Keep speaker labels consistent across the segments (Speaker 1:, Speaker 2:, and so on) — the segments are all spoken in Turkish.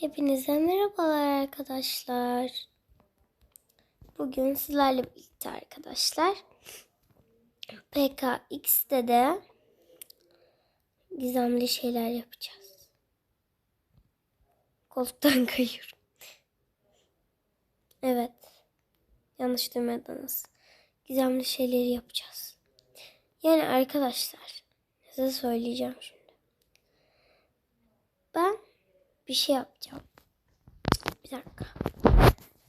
Speaker 1: Hepinize merhabalar arkadaşlar. Bugün sizlerle birlikte arkadaşlar. PKX'de de gizemli şeyler yapacağız. Koltuktan kayıyorum. Evet. Yanlış duymadınız. Gizemli şeyleri yapacağız. Yani arkadaşlar size söyleyeceğim şimdi. Ben bir şey yapacağım. Bir dakika.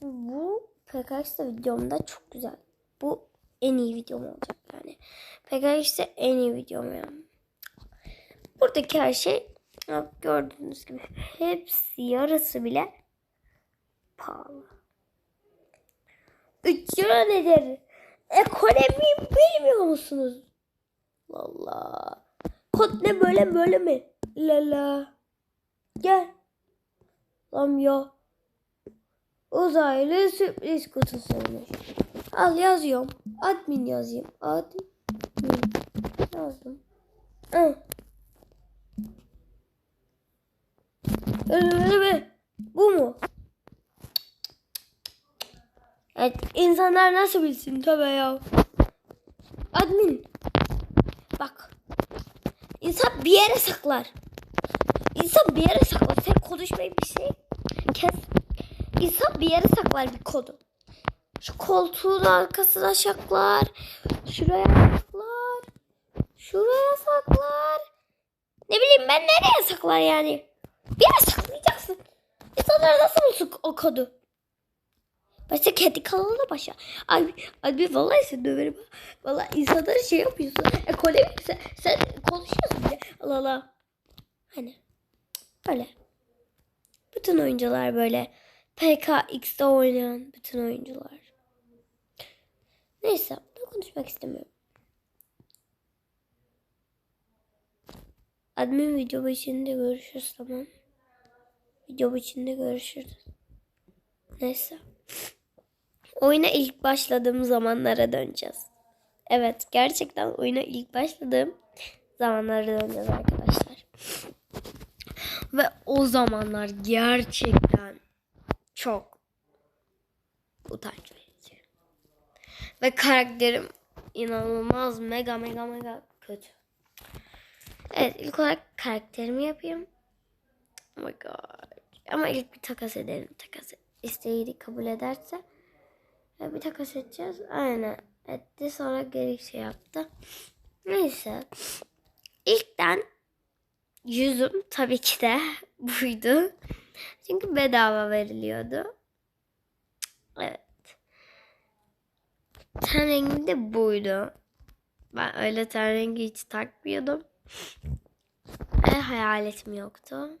Speaker 1: Bu PKX'de videomda çok güzel. Bu en iyi videom olacak yani. PKX'de en iyi videom yani. Buradaki her şey gördüğünüz gibi hepsi yarısı bile pahalı. 3 euro nedir? Ekonomiyi bilmiyor musunuz? Valla. Kod ne böyle böyle mi? Lala. Gel. Lan ya. Uzaylı sürpriz kutusuymuş. Al yazıyorum. Admin yazayım. Admin. Yazdım. Hı. Öyle mi? Bu mu? Evet, insanlar nasıl bilsin tabi ya. Admin. Bak. İnsan bir yere saklar. İnsan bir yere saklar. Sen konuşmayı bir şey kes. İnsan bir yere saklar bir kodu. Şu koltuğun arkasına saklar. Şuraya saklar. Şuraya saklar. Ne bileyim ben nereye saklar yani. Bir yere saklayacaksın. İnsanlar nasıl bulsun o kodu? Başta kendi kanalına başla. Abi, abi vallahi sen döverim. Vallahi insanlara şey yapıyorsun. Ekonomik sen, sen konuşuyorsun bile. Allah Allah. Hani böyle. Bütün oyuncular böyle. PKX'de oynayan bütün oyuncular. Neyse bunu konuşmak istemiyorum. Admin video içinde görüşürüz tamam. Video içinde görüşürüz. Neyse. Oyuna ilk başladığım zamanlara döneceğiz. Evet gerçekten oyuna ilk başladığım zamanlara döneceğiz arkadaşlar. Ve o zamanlar gerçekten çok utanç verici. Ve karakterim inanılmaz mega mega mega kötü. Evet ilk olarak karakterimi yapayım. Oh my god. Ama ilk bir takas edelim. Takas isteği kabul ederse bir takas edeceğiz. Aynen etti. Sonra geri şey yaptı. Neyse. İlkten yüzüm tabii ki de buydu. Çünkü bedava veriliyordu. Evet. Ten rengi de buydu. Ben öyle ten rengi hiç takmıyordum. Ve hayaletim yoktu.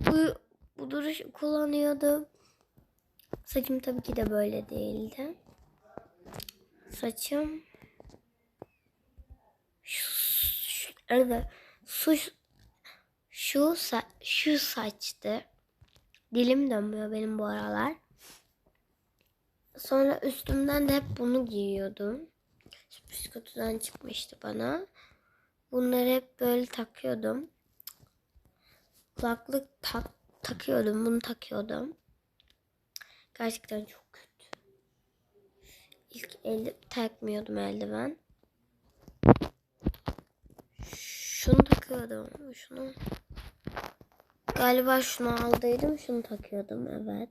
Speaker 1: Bu, bu duruş kullanıyordum. Saçım tabii ki de böyle değildi. Saçım şu, şu arada su şu sa, şu saçtı. Dilim dönmüyor benim bu aralar. Sonra üstümden de hep bunu giyiyordum. Sürpriz kutudan çıkmıştı bana. Bunları hep böyle takıyordum. Kulaklık tak, takıyordum. Bunu takıyordum. Gerçekten çok kötü. İlk elde takmıyordum eldiven. Şunu takıyordum. Şunu. Galiba şunu aldıydım. Şunu takıyordum. Evet.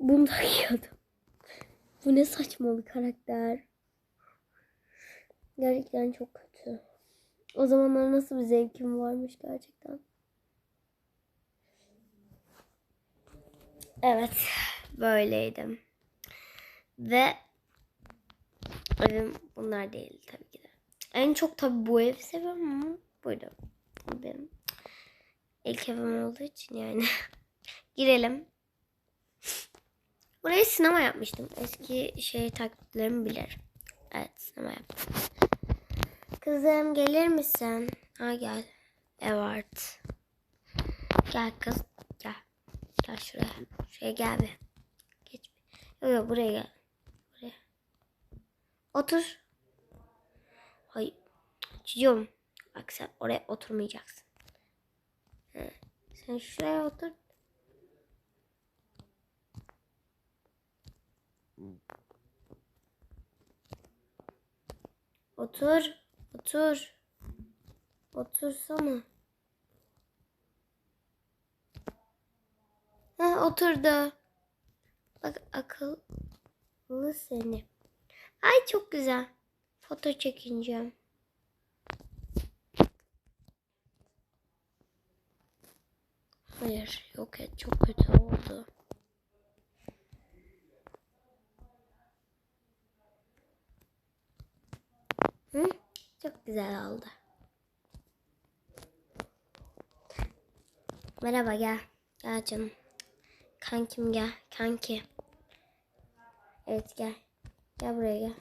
Speaker 1: Bunu takıyordum. Bu ne saçma bir karakter. Gerçekten çok kötü. O zamanlar nasıl bir zevkim varmış gerçekten. Evet, böyleydim. Ve bunlar değil tabii. En çok tabii bu evi seviyorum ama buydu. Benim ilk evim olduğu için yani. Girelim. Burayı sinema yapmıştım. Eski şey taklitlerimi bilir. Evet sinema yaptım. Kızım gelir misin? Ha gel. Evet. Gel kız. Gel. Gel şuraya. Şuraya gel bir. Geç. Yok yok buraya gel. Buraya. Otur. Hay. Çocuğum. Bak sen oraya oturmayacaksın. He, Sen şuraya otur. Otur. Otur. Otursana. Ha oturdu. Bak akıllı seni. Ay çok güzel. Foto çekineceğim. Hayır yok et çok kötü oldu. Hı? Çok güzel oldu. Merhaba gel. Gel canım. Kankim gel. Kanki. Evet gel. Gel buraya gel.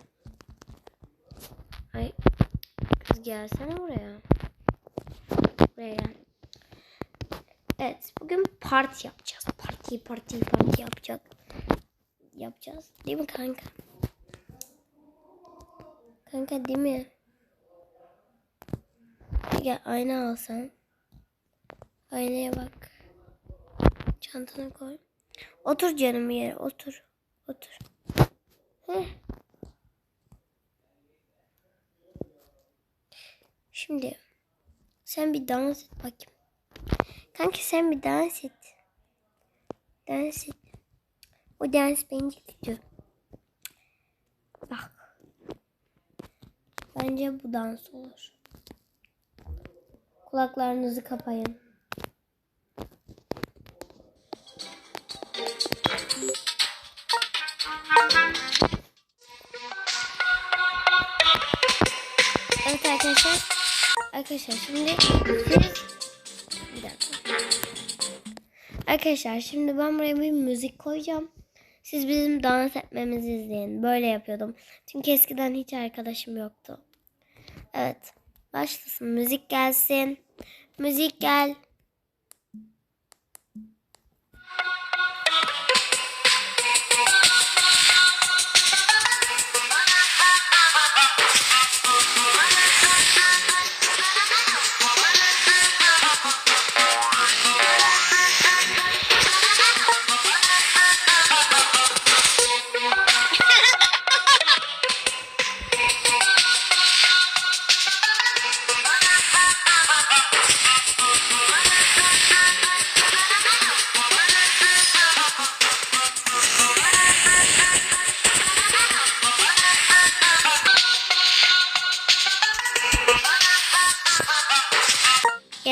Speaker 1: Ay. Kız gelsene buraya. Buraya. Evet bugün parti yapacağız. Parti parti parti yapacak. Yapacağız. Değil mi kanka? Kanka değil mi? Gel ayna alsan. Aynaya bak. Çantana koy. Otur canım yere otur. Otur. Heh. Şimdi sen bir dans et bakayım. Kanka sen bir dans et. Dans et. O dans bence kötü. Bak. Bence bu dans olur. Kulaklarınızı kapayın. Evet arkadaşlar. Arkadaşlar şimdi siz. Arkadaşlar şimdi ben buraya bir müzik koyacağım. Siz bizim dans etmemizi izleyin. Böyle yapıyordum. Çünkü eskiden hiç arkadaşım yoktu. Evet. Başlasın. Müzik gelsin. Müzik gel.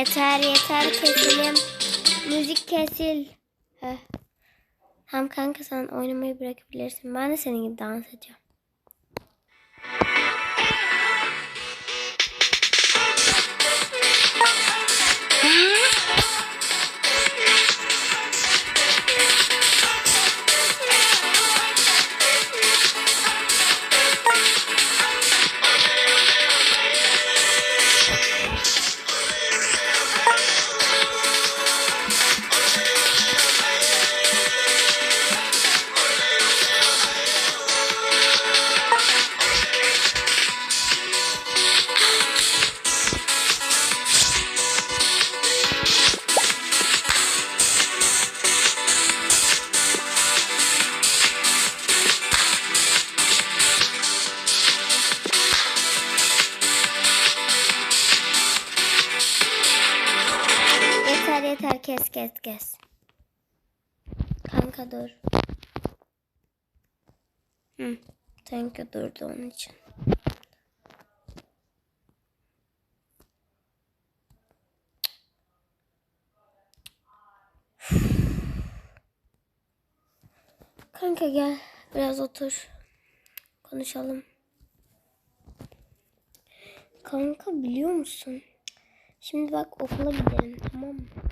Speaker 1: Yeter yeter keselim. Müzik kesil. Heh. Hem kanka sen oynamayı bırakabilirsin. Ben de senin gibi dans edeceğim. Yeter yeter kes kes kes. Kanka dur. Hı. Kanka durdu onun için. Kanka gel biraz otur. Konuşalım. Kanka biliyor musun? Şimdi bak okula gidelim tamam mı?